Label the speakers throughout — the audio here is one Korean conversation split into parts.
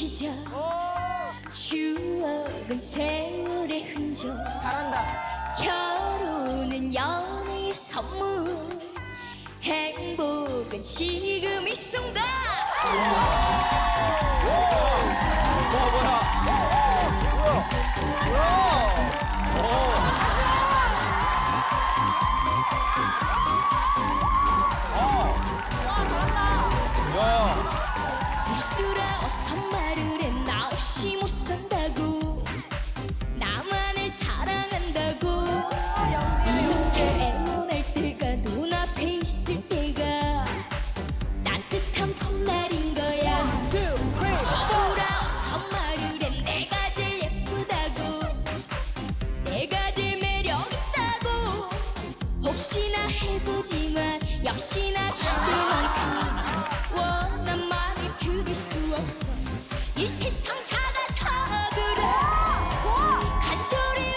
Speaker 1: 시절 추억은 세월의 흔적.
Speaker 2: 잘한다.
Speaker 1: 결혼은 연애의 선물. 행복은 지금 이 순간 입술아 어서 말을 해. 나 없이 못 산다고. 나만을 사랑한다고. 이렇게 애원할 때가 눈앞에 있을 때가 따뜻한 봄날인 거야. 거울아 어서 말을 해. 내가 제일 예쁘다고. 내가 제일 매력 있다고. 혹시나 해보지만 역시나 기대만큼 원한 말 을 들을 수 없어. 이 세상 그래. 간절히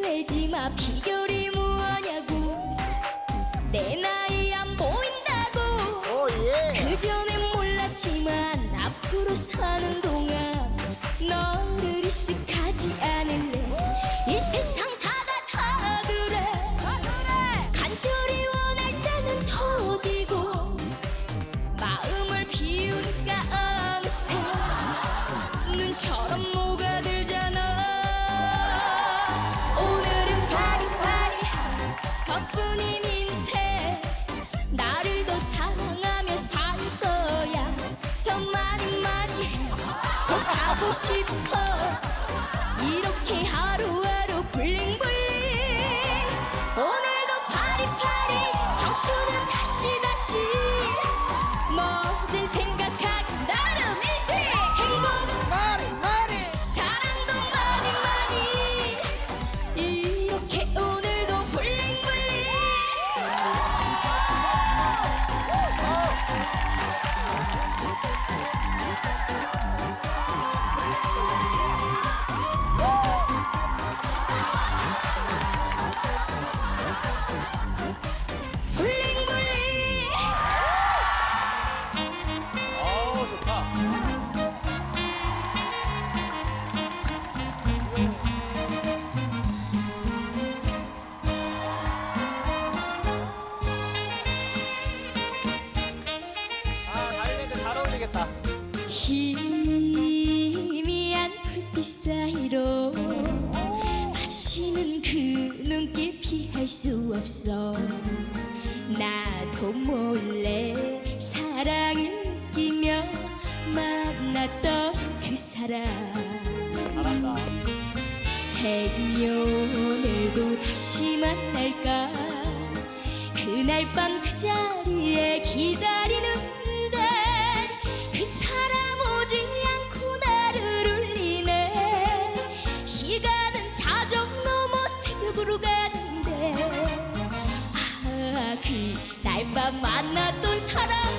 Speaker 1: 내지 마. 비결이 무엇냐고. 내 나이 안 보인다고. 그 전엔 몰랐지만 앞으로 사는 동안 너를 의식하지 않을래. 이 세상 사가 다 그래 간절히 싶어. 이렇게 하루하루 블링블링
Speaker 3: 어울리겠다.
Speaker 1: 희미한 불빛 사이로 마주치는 그 눈길 피할 수 없어 나도 몰래 사랑을 느끼며 만났던 그 사람
Speaker 3: 잘한다.
Speaker 1: 행여오늘도 다시 만날까 그날 밤 그 자리에 기다리는 밤 만났던 사람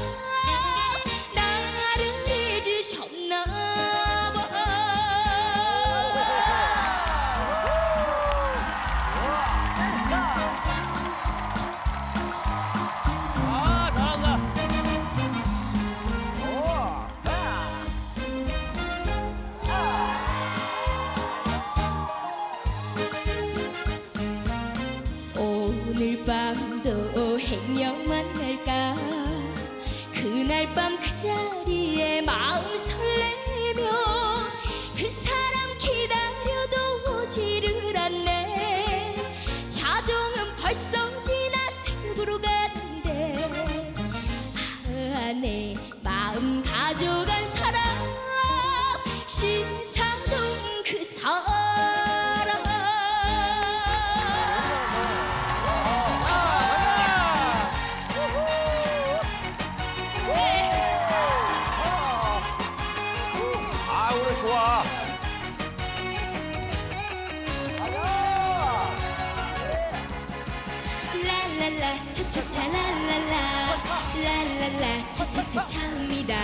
Speaker 1: 차차차 차입니다.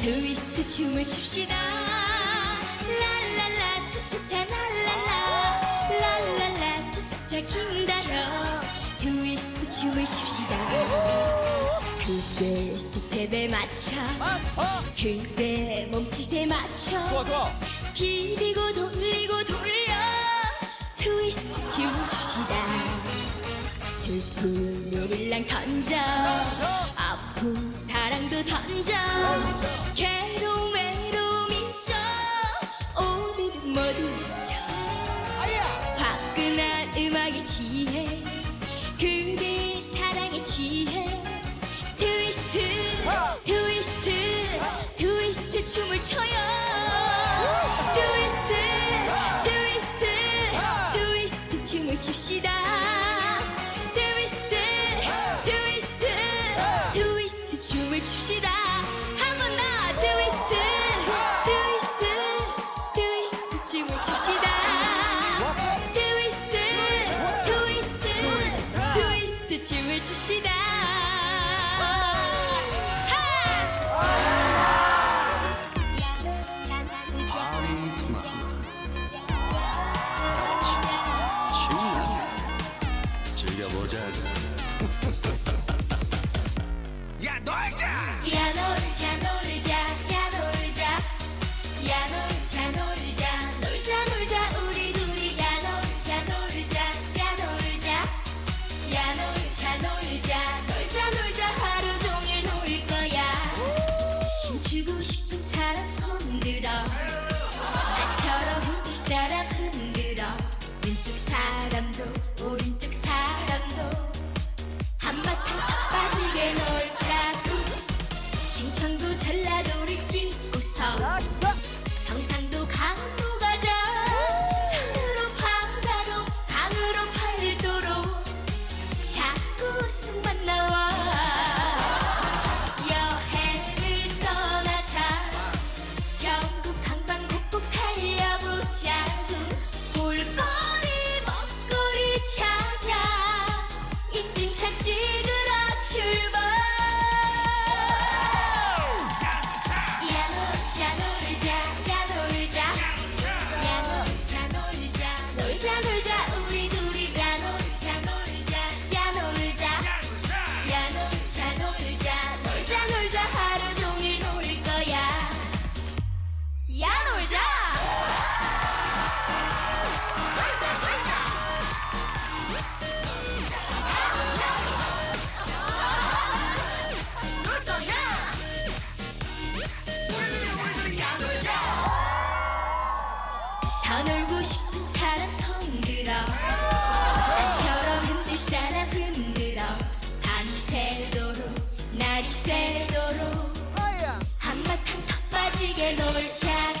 Speaker 1: 트위스트 춤을 춥시다. 랄랄라 차차차 랄랄라. 랄랄라 차차차 긴다요. 트위스트 춤을 춥시다. 그때 스텝에 맞춰. 그때 몸짓에 맞춰. 비비고 돌리고 돌려. 트위스트 춤을 춥시다. 슬픔을 일랑 던져 사랑도 던져. 괴로움 외로움 잊죠. 오늘은 모두 잊죠. 화끈한 음악에 취해. 그대 사랑에 취해. 트위스트 트위스트 트위스트 춤을 춰요. 트위스트 트위스트 트위스트 춤을 춥시다 날이 새도록 oh,
Speaker 4: 한바탕 더 빠지게 놀자.